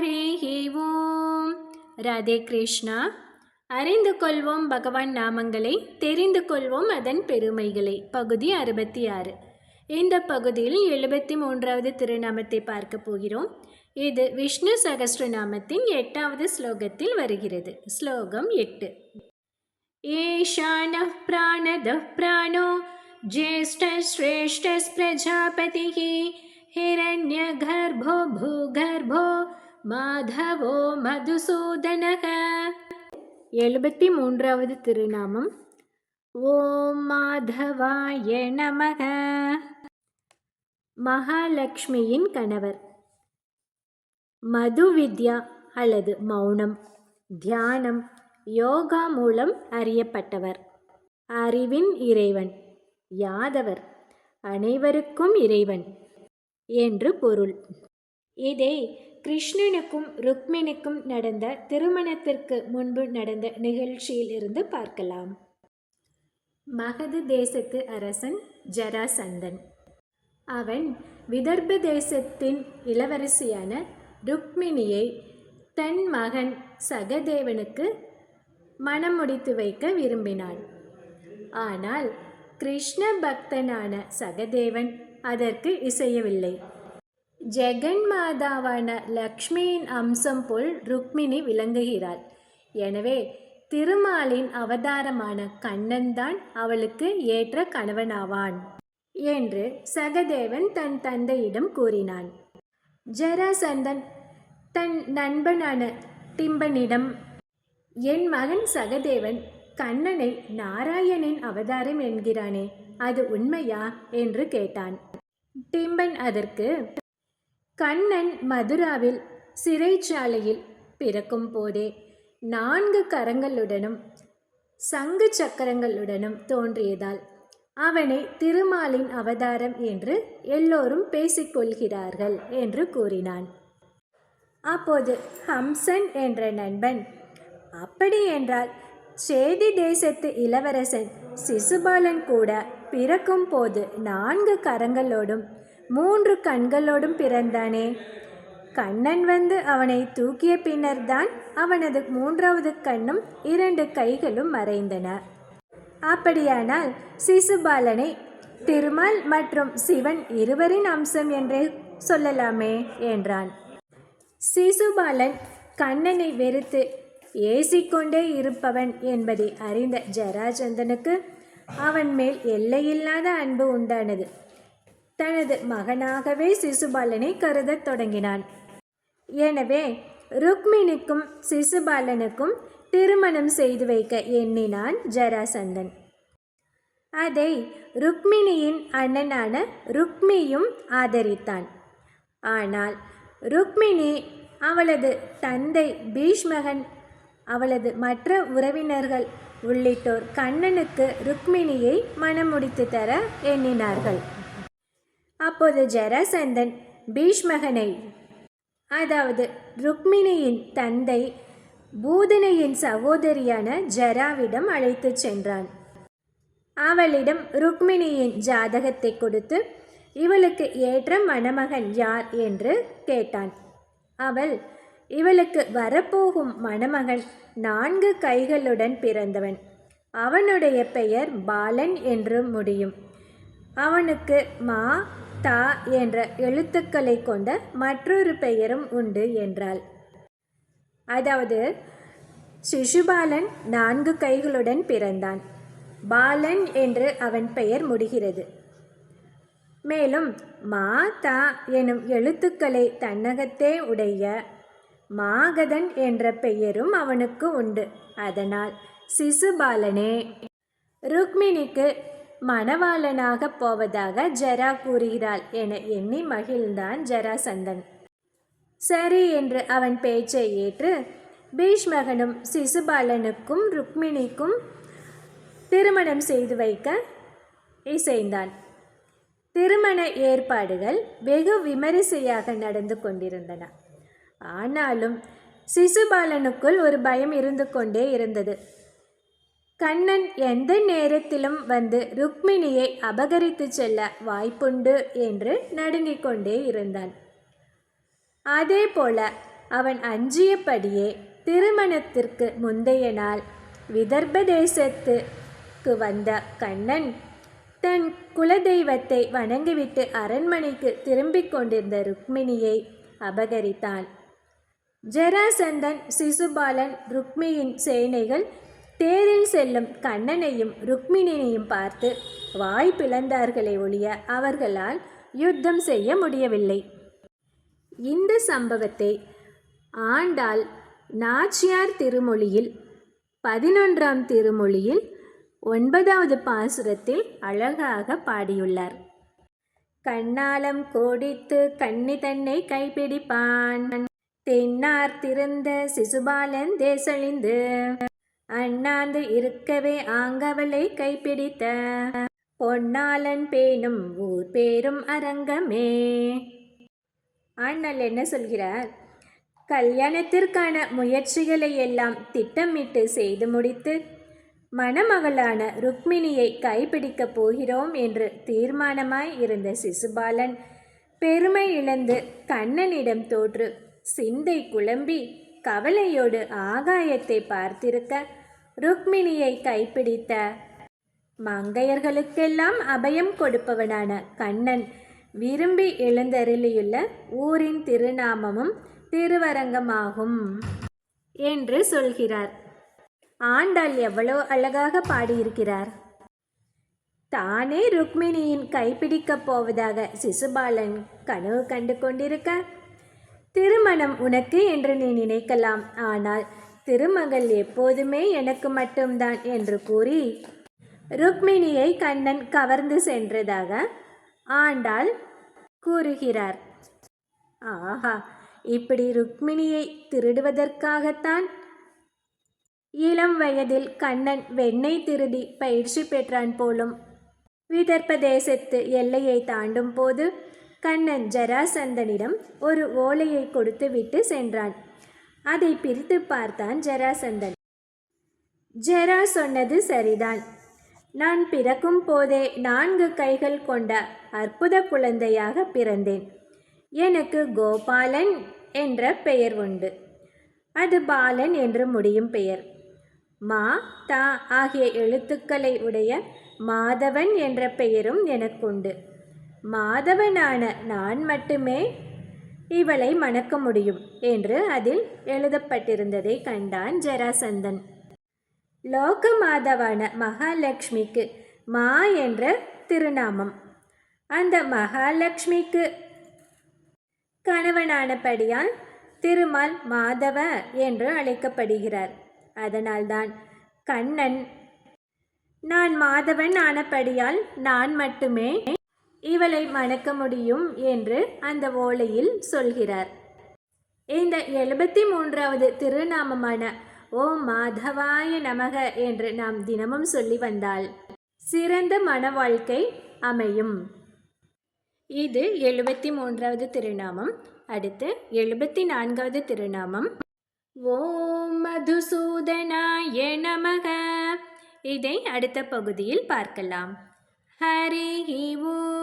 ஹரேஹி ஓம் ராதே கிருஷ்ணா அறிந்து கொள்வோம் பகவான் நாமங்களை தெரிந்து கொள்வோம் அதன் பெருமைகளை பகுதி அறுபத்தி ஆறு இந்த பகுதியில் எழுபத்தி மூன்றாவது திருநாமத்தை பார்க்க போகிறோம் இது விஷ்ணு சகஸ்ரநாமத்தின் எட்டாவது ஸ்லோகத்தில் வருகிறது ஸ்லோகம் எட்டு ईशानः प्राणदः प्राणो ज्येष्ठश्रेष्ठस्प्रजापतिः हिरण्यगर्भो भूगर्भो மாதவோ மதுசூதனக. எழுபத்தி மூன்றாவது திருநாமம். ஓம் மாதவாய நமக. மகாலட்சுமியின் கணவர். மது வித்யா அல்லது மௌனம் தியானம் யோகா மூலம் அறியப்பட்டவர். அறிவின் இறைவன் யாதவர் அனைவருக்கும் இறைவன் என்று பொருள். இதை கிருஷ்ணனுக்கும் ருக்மிணிக்கும் நடந்த திருமணத்திற்கு முன்பு நடந்த நிகழ்ச்சியில் இருந்து பார்க்கலாம். மகது தேசத்து அரசன் ஜராசந்தன். அவன் விதர்ப தேசத்தின் இளவரசியான ருக்மிணியை தன் மகன் சகதேவனுக்கு மனம் முடித்து வைக்க விரும்பினான். ஆனால் கிருஷ்ண பக்தனான சகதேவன் அதற்கு இசையவில்லை. ஜெகன் மாதாவான லக்ஷ்மியின் அம்சம் போல் ருக்மிணி விளங்குகிறாள். எனவே திருமாலின் அவதாரமான கண்ணன்தான் அவளுக்கு ஏற்ற கணவனாவான் என்று சகதேவன் தன் தந்தையிடம் கூறினான். ஜராசந்தன் தன் நண்பனான டிம்பனிடம் என் மகன் சகதேவன் கண்ணனை நாராயணின் அவதாரம் என்கிறானே அது உண்மையா? என்று கேட்டான். டிம்பன் அதற்கு கண்ணன் மதுராவில் சிறைச்சாலையில் பிறக்கும் போதே நான்கு கரங்களுடனும் சங்கு சக்கரங்களுடனும் தோன்றியதால் அவனை திருமாலின் அவதாரம் என்று எல்லோரும் பேசிக்கொள்கிறார்கள் என்று கூறினான். அப்போது ஹம்சன் என்ற நண்பன் அப்படி என்றால் சேதி தேசத்து இளவரசன் சிசுபாலன் கூட பிறக்கும் போது நான்கு கரங்களோடும் மூன்று கண்களோடும் பிறந்தானே. கண்ணன் வந்து அவனை தூக்கிய பின்னர்தான் அவனது மூன்றாவது கண்ணும் இரண்டு கைகளும் மறைந்தன. அப்படியானால் சிசுபாலனை திருமால் மற்றும் சிவன் இருவரின் அம்சம் என்றே சொல்லலாமே என்றான். சிசுபாலன் கண்ணனை வெறுத்து ஏசிக்கொண்டே இருப்பவன் என்பதை அறிந்த ஜராச்சந்தனுக்கு அவன் மேல் எல்லையில்லாத அன்பு உண்டானது. தனது மகனாகவே சிசுபாலனை கருதத் தொடங்கினான். எனவே ருக்மிணிக்கும் சிசுபாலனுக்கும் திருமணம் செய்து வைக்க எண்ணினான் ஜராசந்தன். அதை ருக்மிணியின் அண்ணனான ருக்மியும் ஆதரித்தான். ஆனால் ருக்மிணி அவளது தந்தை பீஷ்மகன் அவளது மற்ற உறவினர்கள் உள்ளிட்டோர் கண்ணனுக்கு ருக்மிணியை மனமுடித்து தர எண்ணினார்கள். அப்போது ஜராசந்தன் பீஷ்மகனை அதாவது ருக்மிணியின் தந்தை பூதனையின் சகோதரியான ஜராவிடம் அழைத்துச் சென்றான். அவளிடம் ருக்மிணியின் ஜாதகத்தை கொடுத்து இவளுக்கு ஏற்ற மணமகன் யார்? என்று கேட்டான். அவள் இவளுக்கு வரப்போகும் மணமகன் நான்கு கைகளுடன் பிறந்தவன். அவனுடைய பெயர் பாலன் என்று முடியும். அவனுக்கு மா தா என்ற எழுத்துக்களை கொண்ட மற்றொரு பெயரும் உண்டு என்றாள். அதாவது சிசுபாலன் நான்கு கைகளுடன் பிறந்தான். பாலன் என்று அவன் பெயர் முடிகிறது. மேலும் மா தா எனும் எழுத்துக்களை தன்னகத்தே உடைய மாகதன் என்ற பெயரும் அவனுக்கு உண்டு. அதனால் சிசுபாலனே ருக்மிணிக்கு மணவாளனாக போவதாக ஜரா கூறுகிறாள் என எண்ணி மகிழ்ந்தான் ஜராசந்தன். சரி என்று அவன் பேச்சை ஏற்று பீஷ்மகனும் சிசுபாலனுக்கும் ருக்மிணிக்கும் திருமணம் செய்து வைக்க இசைந்தான். திருமண ஏற்பாடுகள் வெகு விமரிசையாக நடந்து கொண்டிருந்தன. ஆனாலும் சிசுபாலனுக்குள் ஒரு பயம் இருந்து கொண்டே இருந்தது. கண்ணன் எந்த நேரத்திலும் வந்து ருக்மிணியை அபகரித்து செல்ல வாய்ப்புண்டு என்று நடுங்கிக் கொண்டே இருந்தான். அதே போல அவன் அஞ்சியபடியே திருமணத்திற்கு முந்தைய நாள் விதர்ப்ப தேசத்துக்கு வந்த கண்ணன் தன் குலதெய்வத்தை வணங்கிவிட்டு அரண்மனைக்கு திரும்பிக் கொண்டிருந்த ருக்மிணியை அபகரித்தான். ஜராசந்தன் சிசுபாலன் ருக்மியின் சேனைகள் தேரில் செல்லும் கண்ணனையும் ருக்மிணியையும் பார்த்து வாய் பிளந்தார்களே ஒழிய அவர்களால் யுத்தம் செய்ய முடியவில்லை. இந்த சம்பவத்தை ஆண்டாள் நாச்சியார் திருமொழியில் பதினொன்றாம் திருமொழியில் ஒன்பதாவது பாசுரத்தில் அழகாக பாடியுள்ளார். கண்ணாலம் கோடித்து கண்ணி தன்னை கைப்பிடிப்பான். தென்னார் திறந்த சிசுபாலன் தேசழிந்து. அண்ணாந்து இருக்கவே ஆங்கவளை கைப்பிடித்த பொன்னாளன் பேணும் ஊர் பேரும் அரங்கமே. ஆனால் என்ன சொல்கிறார்? கல்யாணத்திற்கான முயற்சிகளை எல்லாம் திட்டமிட்டு செய்து முடித்து மணமகளான ருக்மிணியை கைப்பிடிக்கப் போகிறோம் என்று தீர்மானமாய் இருந்த சிசுபாலன் பெருமை இழந்து கண்ணனிடம் தோற்று சிந்தை குழம்பி கவலையோடு ஆகாயத்தை பார்த்திருக்க ருக்மிணியை கைப்பிடித்த. மங்கையர்களுக்கெல்லாம் அபயம் கொடுப்பவனான கண்ணன். விரும்பி எழுந்தருளியுள்ள ஊரின் திருநாமமும் திருவரங்கமாகும் என்று சொல்கிறார். ஆண்டாள் எவ்வளோ அழகாக பாடியிருக்கிறார். தானே ருக்மிணியின் கைப்பிடிக்கப் போவதாக சிசுபாலன் கனவு கண்டு கொண்டிருக்க. திருமணம் உனக்கு என்று நீ நினைக்கலாம். ஆனால் திருமகள் எப்போதுமே எனக்கு மட்டும்தான் என்று கூறி ருக்மிணியை கண்ணன் கவர்ந்து சென்றதாக ஆண்டாள் கூறுகிறார். ஆஹா இப்படி ருக்மிணியை திருடுவதற்காகத்தான்? இளம் வயதில் கண்ணன் வெண்ணெய் திருடி பயிற்சி பெற்றான் போலும். விதர்ப்ப தேசத்து எல்லையை தாண்டும் போது கண்ணன் ஜராசந்தனிடம் ஒரு ஓலையை கொடுத்துவிட்டு சென்றான். அதை பிரித்து பார்த்தான் ஜராசந்தன். ஜெரா சொன்னது சரிதான். நான் பிறக்கும் போதே நான்கு கைகள் கொண்ட அற்புத குழந்தையாக பிறந்தேன். எனக்கு கோபாலன் என்ற பெயர் உண்டு. அது பாலன் என்று முடியும் பெயர். மா தா ஆகிய எழுத்துக்களை உடைய மாதவன் என்ற பெயரும் எனக்குண்டு. மாதவனான நான் மட்டுமே இவளை மணக்க முடியும் என்று அதில் எழுதப்பட்டிருந்ததை கண்டான் ஜராசந்தன். லோகமாதவான மகாலட்சுமிக்கு மா என்ற திருநாமம். அந்த மகாலட்சுமிக்கு கணவனானபடியால் திருமால் மாதவ என்று அழைக்கப்படுகிறார். அதனால்தான் கண்ணன் நான் மாதவன் ஆனபடியால் நான் மட்டுமே இவளை மணக்க முடியும் என்று அந்த ஓலையில் சொல்கிறார். இந்த எழுபத்தி மூன்றாவது திருநாமமான ஓ மாதவாய நமக என்று நாம் தினமும் சொல்லி வந்தால் சிறந்த மன வாழ்க்கை அமையும். இது எழுபத்தி மூன்றாவது திருநாமம். அடுத்து எழுபத்தி நான்காவது திருநாமம். ஓம் மதுசூதனாய நமக. இதை அடுத்த பகுதியில் பார்க்கலாம். ஹரி ஓ